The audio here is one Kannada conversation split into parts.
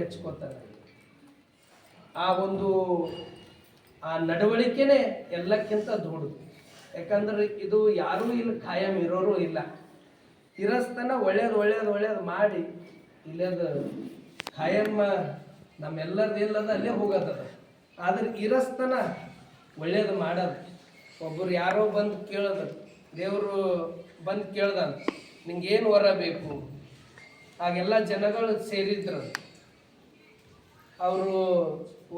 ಮೆಚ್ಕೋತಾರೆ. ಆ ಒಂದು, ಆ ನಡವಳಿಕೆನೇ ಎಲ್ಲಕ್ಕಿಂತ ದೊಡ್ಡದು. ಯಾಕಂದ್ರೆ ಇದು ಯಾರೂ ಇಲ್ಲಿ ಖಾಯಂ ಇರೋರು ಇಲ್ಲ. ಇರಸ್ತನ ಒಳ್ಳೇದು ಒಳ್ಳೇದು ಒಳ್ಳೇದು ಮಾಡಿ, ಇಲ್ಲದ ಖಾಯಂ ನಮ್ಮೆಲ್ಲರದ್ದು ಇಲ್ಲದ ಅಲ್ಲೇ ಹೋಗೋದದ ಆದ್ರೆ ಇರಸ್ತನ ಒಳ್ಳೇದು ಮಾಡೋದು. ಒಬ್ಬರು ಯಾರೋ ಬಂದು ಕೇಳೋದು, ದೇವರು ಬಂದು ಕೇಳ್ದ ನಿಂಗೇನು ವರ ಬೇಕು? ಆಗೆಲ್ಲ ಜನಗಳು ಸೇರಿದ್ರು. ಅವರು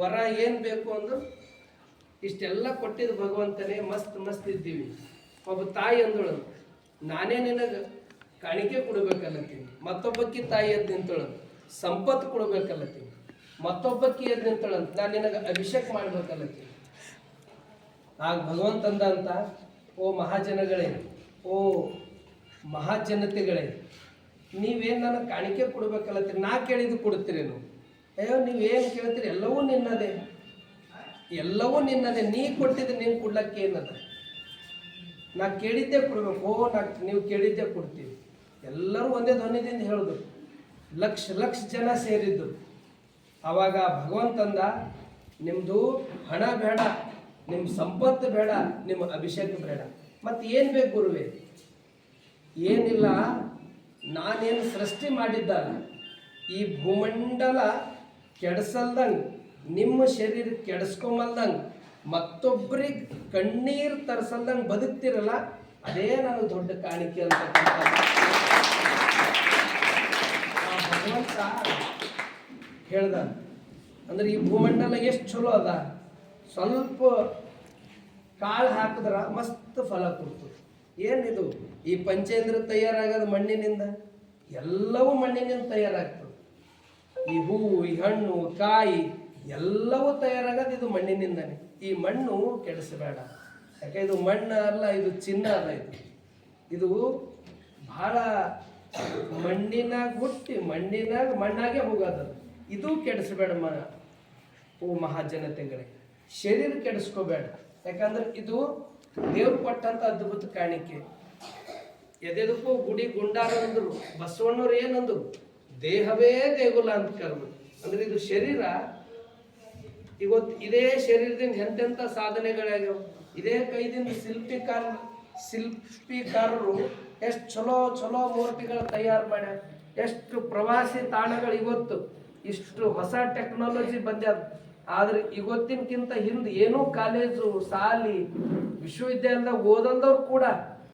ವರ ಏನು ಬೇಕು ಅಂದ್ರು ಇಷ್ಟೆಲ್ಲ ಕೊಟ್ಟಿದ್ದು ಭಗವಂತನೇ ಮಸ್ತ್ ಮಸ್ತ್ ಇದ್ದೀವಿ. ಒಬ್ಬ ತಾಯಿ ಅಂದಳು, ನಾನೇ ನಿನಗೆ ಕಾಣಿಕೆ ಕೊಡ್ಬೇಕಲ್ಲತ್ತೀನಿ. ಮತ್ತೊಬ್ಬಕ್ಕಿ ತಾಯಿ ಎದ್ದು ನಿಂತಳು, ಸಂಪತ್ತು ಕೊಡ್ಬೇಕಲ್ಲತ್ತೀನಿ. ಮತ್ತೊಬ್ಬಕ್ಕಿ ಎದ್ದು ನಿಂತಳಂತ ನಾನು ನಿನಗೆ ಅಭಿಷೇಕ ಮಾಡ್ಬೇಕಲ್ಲತ್ತೀನಿ. ಆಗ ಭಗವಂತ ಅಂತ, ಓ ಮಹಾಜನಗಳೇ, ಓ ಮಹಾಜನತೆಗಳೇ, ನೀವೇನು ನನಗೆ ಕಾಣಿಕೆ ಕೊಡ್ಬೇಕಲ್ಲತ್ತೀರಿ? ನಾ ಕೇಳಿದ್ದು ಕೊಡ್ತೀರೇನು ಅಯ್ಯೋ ಏನು ಕೇಳ್ತೀರಿ? ಎಲ್ಲವೂ ನಿನ್ನದೇ. ಎಲ್ಲವೂ ನಿನ್ನದೇ. ನೀ ಕೊಟ್ಟಿದ್ದು ನೀನು ಕೊಡ್ಲಕ್ಕೆ ಏನದ? ನಾ ಕೇಳಿದ್ದೆ ಕೊಡ್ಬೇಕು. ಓ, ನಾ ನೀವು ಕೇಳಿದ್ದೆ ಕೊಡ್ತೀವಿ ಎಲ್ಲರೂ ಒಂದೇ ಧ್ವನಿದಿಂದ ಹೇಳಿದ್ರು ಲಕ್ಷ ಲಕ್ಷ ಜನ ಸೇರಿದ್ದು. ಆವಾಗ ಭಗವಂತಂದ ನಿಮ್ಮದು ಹಣ ಬೇಡ ನಿಮ್ಮ ಸಂಪತ್ತು ಬೇಡ, ನಿಮ್ಮ ಅಭಿಷೇಕ ಬೇಡ. ಮತ್ತೆ ಏನು ಬೇಕು ಗುರುವೇ? ಏನಿಲ್ಲ, ನಾನೇನು ಸೃಷ್ಟಿ ಮಾಡಿದ್ದಲ್ಲ, ಈ ಭೂಮಂಡಲ ಕೆಡಿಸಲ್ದಂಗೆ, ನಿಮ್ಮ ಶರೀರ ಕೆಡಿಸ್ಕೊಂಬಲ್ದಂಗೆ ಮತ್ತೊಬ್ಬರಿಗೆ ಕಣ್ಣೀರು ತರಿಸಲ್ದಂಗೆ ಬದುಕ್ತಿರಲ್ಲ, ಅದೇ ನಾನು ದೊಡ್ಡ ಕಾಣಿಕೆ ಅಂತ ಭಗವಂತ ಹೇಳ್ದ, ಅಂದ್ರೆ ಈ ಭೂಮಂಡಲ ಎಷ್ಟು ಚಲೋ ಅದ, ಸ್ವಲ್ಪ ಕಾಳು ಹಾಕಿದ್ರ ಮಸ್ತ್ ಫಲ ಕೊಡ್ತದೆ. ಏನಿದು ಈ ಪಂಚೇಂದ್ರ ತಯಾರಾಗೋದು ಮಣ್ಣಿನಿಂದ? ಎಲ್ಲವೂ ಮಣ್ಣಿನಿಂದ ತಯಾರಾಗ್ತದೆ. ಈ ಹೂವು, ಈ ಹಣ್ಣು ಕಾಯಿ ಎಲ್ಲವೂ ತಯಾರಾಗೋದು ಇದು ಮಣ್ಣಿನಿಂದನೆ. ಈ ಮಣ್ಣು ಕೆಡಿಸಬೇಡ ಯಾಕೆ ಇದು ಮಣ್ಣ ಅಲ್ಲ, ಇದು ಚಿನ್ನ ಅದ ಇದು. ಇದು ಬಹಳ ಮಣ್ಣಿನಾಗ ಹುಟ್ಟಿ ಮಣ್ಣಿನಾಗ ಮಣ್ಣಾಗೆ ಹೋಗೋದು. ಇದು ಕೆಡಿಸಬೇಡ ಮನ ಓ ಮಹಾಜನತೆಗಳೇ. ಶರೀರ ಕೆಡಿಸ್ಕೋಬೇಡ ಯಾಕಂದ್ರೆ ಇದು ದೇವ್ರು ಕೊಟ್ಟಂತ ಅದ್ಭುತ ಕಾಣಿಕೆ. ಎದೆದಕ್ಕೂ ಗುಡಿ, ಗುಂಡಾರ ಅಂದ್ರು, ಬಸವಣ್ಣವ್ರು ಏನಂದ್ರು ದೇಹವೇ ದೇಗುಲ ಅಂತ ಕರೆದ್ರು ಅಂದ್ರೆ ಇದು ಶರೀರ, ಇವತ್ತು ಇದೇ ಶರೀರದಿಂದ ಎಂತೆಂಥ ಸಾಧನೆಗಳಾಗ್ಯಾವ? ಇದೇ ಕೈದಿಂದ ಶಿಲ್ಪಿಕಾರ ಶಿಲ್ಪಿಕಾರರು ಎಷ್ಟು ಚಲೋ ಚಲೋ ಮೂರ್ತಿಗಳು ತಯಾರು ಮಾಡ್ಯಾರ. ಎಷ್ಟು ಪ್ರವಾಸಿ ತಾಣಗಳು ಇವತ್ತು. ಇಷ್ಟು ಹೊಸ ಟೆಕ್ನಾಲಜಿ ಬಂದ್ಯಾದ ಆದ್ರೆ ಇವತ್ತಿನಕ್ಕಿಂತ ಹಿಂದೆ ಏನೂ ಕಾಲೇಜು ಸಾಲಿ ವಿಶ್ವವಿದ್ಯಾಲಯದಾಗ ಓದಂದವ್ರು ಕೂಡ